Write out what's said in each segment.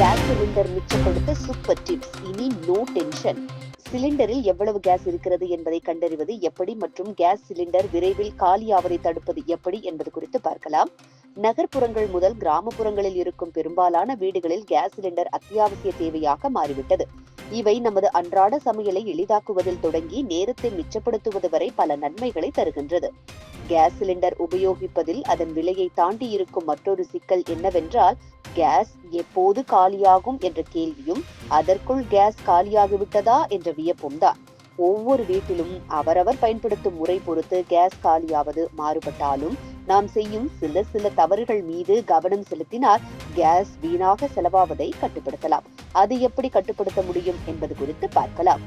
Case cylinder மிச்சப்படுத்த super tips இனி no tension சிலிண்டரில் எவ்வளவு கேஸ் இருக்கிறது என்பதை கண்டறிவது எப்படி மற்றும் கேஸ் சிலிண்டர் விரைவில் காலியாவதை தடுப்பது எப்படி என்பது குறித்து பார்க்கலாம். நகர்ப்புறங்கள் முதல் கிராமப்புறங்களில் இருக்கும் பெரும்பாலான வீடுகளில் கேஸ் சிலிண்டர் அத்தியாவசிய தேவையாக மாறிவிட்டது. இவை நமது அன்றாட சமையலை எளிதாக்குவதில் தொடங்கி நேரத்தை மிச்சப்படுத்துவது வரை பல நன்மைகளை தருகின்றது. கேஸ் சிலிண்டர் உபயோகிப்பதில் அதன் விலையை தாண்டி இருக்கும் மற்றொரு சிக்கல் என்னவென்றால் கேஸ் எப்போது காலியாகும் என்ற கேள்வியும் அதற்குள் கேஸ் காலியாகிவிட்டதா என்ற வியப்பும் தான். ஒவ்வொரு வீட்டிலும் அவரவர் பயன்படுத்தும் முறை பொறுத்து கேஸ் காலியாவது மாறுபட்டாலும் நாம் செய்யும் சில சில தவறுகள் மீது கவனம் செலுத்தினால் கேஸ் வீணாக செலவாவதை கட்டுப்படுத்தலாம். அது எப்படி கட்டுப்படுத்த முடியும் என்பது குறித்து பார்க்கலாம்.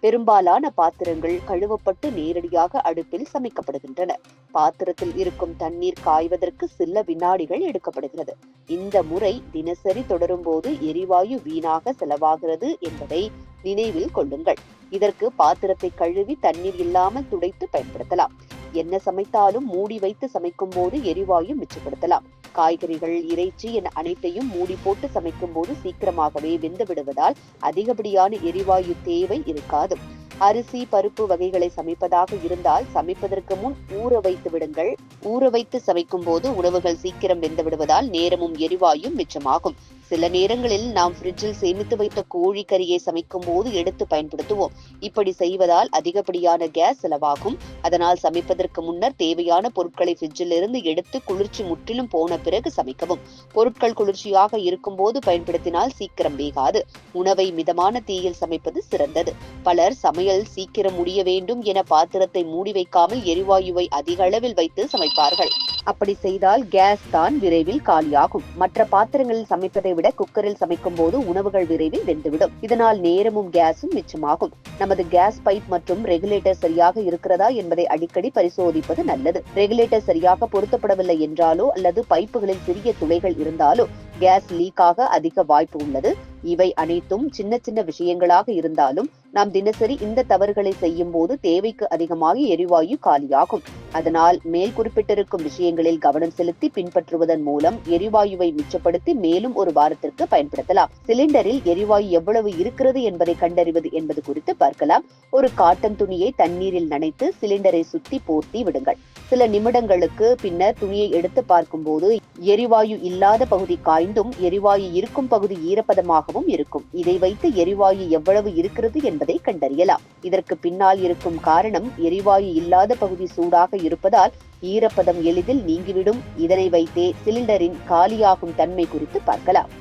பெரும்பாலான பாத்திரங்கள் கழுவப்பட்டு நேரடியாக அடுப்பில் சமைக்கப்படுகின்றன. பாத்திரத்தில் இருக்கும் தண்ணீர் காய்வதற்கு சில வினாடிகள் எடுக்கப்படுகிறது. இந்த முறை தினசரி தொடரும் போது எரிவாயு வீணாக செலவாகிறது என்பதை நினைவில் கொள்ளுங்கள். இதற்கு பாத்திரத்தை கழுவி தண்ணீர் இல்லாமல் துடைத்து பயன்படுத்தலாம். என்ன சமைத்தாலும் மூடி வைத்து சமைக்கும் போது எரிவாயு மிச்சப்படுத்தலாம். காய்கறிகள் இறைச்சி என அனைத்தையும் மூடி போட்டு சமைக்கும் போது சீக்கிரமாகவே வெந்து விடுவதால் அதிகப்படியான எரிவாயு தேவை இருக்காது. அரிசி பருப்பு வகைகளை சமைப்பதாக இருந்தால் சமைப்பதற்கு முன் ஊற வைத்து விடுங்கள். ஊற வைத்து சமைக்கும் போது உணவுகள் சீக்கிரம் வெந்து விடுவதால் நேரமும் எரிவாயும் மிச்சமாகும். சில நேரங்களில் நாம் ஃப்ரிட்ஜில் சேமித்து வைத்த கோழி கறியை சமைக்கும் போது எடுத்து பயன்படுத்துவோம். இப்படி செய்வதால் அதிகப்படியான கேஸ் செலவாகும். அதனால் சமைப்பதற்கு முன்னர் தேவையான பொருட்களை ஃப்ரிட்ஜில் இருந்து எடுத்து குளிர்ச்சி முற்றிலும் போன பிறகு சமைக்கவும். பொருட்கள் குளிர்ச்சியாக இருக்கும் போது பயன்படுத்தினால் சீக்கிரம் வேகாது. உணவை மிதமான தீயில் சமைப்பது சிறந்தது. பலர் சமையல் சீக்கிரம் முடிய வேண்டும் என பாத்திரத்தை மூடி வைக்காமல் எரிவாயுவை அதிக அளவில் வைத்து சமைப்பார்கள். அப்படி செய்தால் கேஸ் தான் விரைவில் காலியாகும். மற்ற பாத்திரங்களில் சமைப்பதை விட குக்கரில் சமைக்கும் போது உணவுகள் விரைவில் வெந்துவிடும். இதனால் நேரமும் கேஸும் மிச்சமாகும். நமது கேஸ் பைப் மற்றும் ரெகுலேட்டர் சரியாக இருக்கிறதா என்பதை அடிக்கடி பரிசோதிப்பது நல்லது. ரெகுலேட்டர் சரியாக பொருத்தப்படவில்லை என்றாலோ அல்லது பைப்புகளில் சிறிய துளைகள் இருந்தாலோ கேஸ் லீக் ஆக அதிக வாய்ப்பு உள்ளது. இவை அனைத்தும் சின்ன சின்ன விஷயங்களாக இருந்தாலும் நாம் தினசரி இந்த தவறுகளை செய்யும் போது தேவைக்கு அதிகமாக எரிவாயு காலியாகும். அதனால் மேல் குறிப்பிட்டிருக்கும் விஷயங்களில் கவனம் செலுத்தி பின்பற்றுவதன் மூலம் எரிவாயுவை மிச்சப்படுத்தி மேலும் ஒரு வாரத்திற்கு பயன்படுத்தலாம். சிலிண்டரில் எரிவாயு எவ்வளவு இருக்கிறது என்பதை கண்டறிவது என்பது குறித்து பார்க்கலாம். ஒரு காட்டன் துணியை தண்ணீரில் நனைத்து சிலிண்டரை சுத்தி போர்த்தி விடுங்கள். சில நிமிடங்களுக்கு பின்னர் துணியை எடுத்து பார்க்கும்போது எரிவாயு இல்லாத பகுதி காய்ந்தும் எரிவாயு இருக்கும் பகுதி ஈரப்பதமாகவும் இருக்கும். இதை வைத்து எரிவாயு எவ்வளவு இருக்கிறது என்பது கண்டறியலாம். இதற்கு பின்னால் இருக்கும் காரணம் எரிவாயு இல்லாத பகுதி சூடாக இருப்பதால் ஈரப்பதம் எளிதில் நீங்கிவிடும். இதனை வைத்தே சிலிண்டரின் காலியாகும் தன்மை குறித்து பார்க்கலாம்.